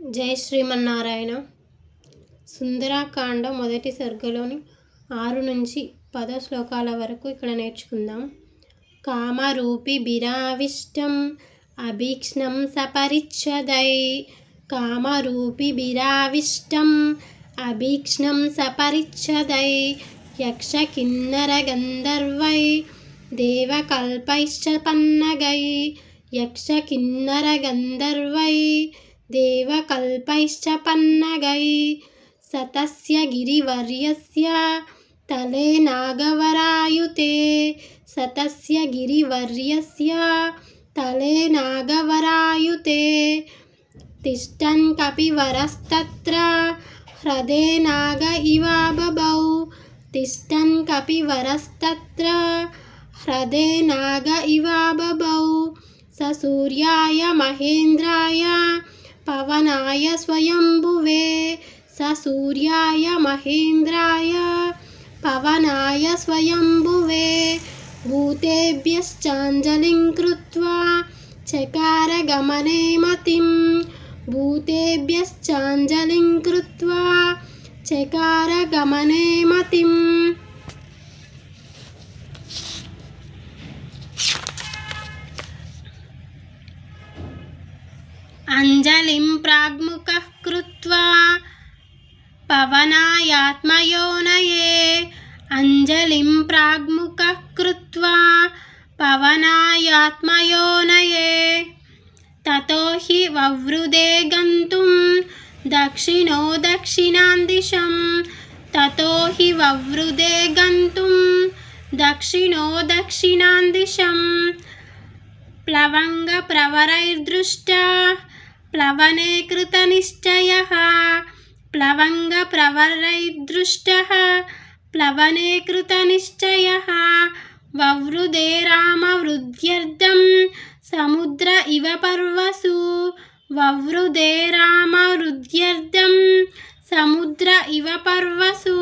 జై శ్రీమన్నారాయణ. సుందరాకాండ మొదటి సర్గలోని ఆరు నుంచి పదో శ్లోకాల వరకు ఇక్కడ నేర్చుకుందాం. కామరూపి బిరావిష్టం అభీక్ష్ణం సపరిచ్ఛదై. కామరూపి బిరావిష్టం అభీక్ష్ణం సపరిచ్ఛదై. యక్ష కిన్నర గంధర్వై దేవకల్పైశ్చ పన్నగై. యక్ష కిన్నర గంధర్వై देवकल्पैश्च पन्नगै सतस्य गिरिवर्यस्य तले नागवरायुते सतस्य गिरिवर्यस्य तले नागवरायुते तिष्ठन् कपिवरस्तत्र ह्रदे नाग इवा बभौ तिष्ठन् कपिवरस्तत्र ह्रदे नाग इवा बभौ स सूर्याय महेन्द्राय పవనాయ స్వయంభువే సూర్యాయ మహేంద్రాయ. పవనాయ స్వయంభువే భూతేభ్యశ్చాంజలిం కృత్వా చకార గమనే మతిం. భూతేభ్యశ్చాంజలిం కృత్వా చకార గమనే మతిం. अञ्जलिं प्राग्मुखः कृत्वा पवनायात्मयोनये अञ्जलिं प्राग्मुखः कृत्वा पवनायात्मयोनये ततो हि ववृदे गन्तुं दक्षिणो दक्षिणां दिशं ततो हि ववृदे गन्तुं दक्षिणो दक्षिणां दिशम् ప్లవనే కృతనిశ్చయ ప్లవంగ ప్రవరైదృష్టः ప్లవనే కృతనిశ్చయ వవృదే రామవృద్ధ్యర్థం సముద్ర ఇవ పర్వసు వవృదే రామవృద్ధ్యర్థం సముద్ర ఇవ పర్వసు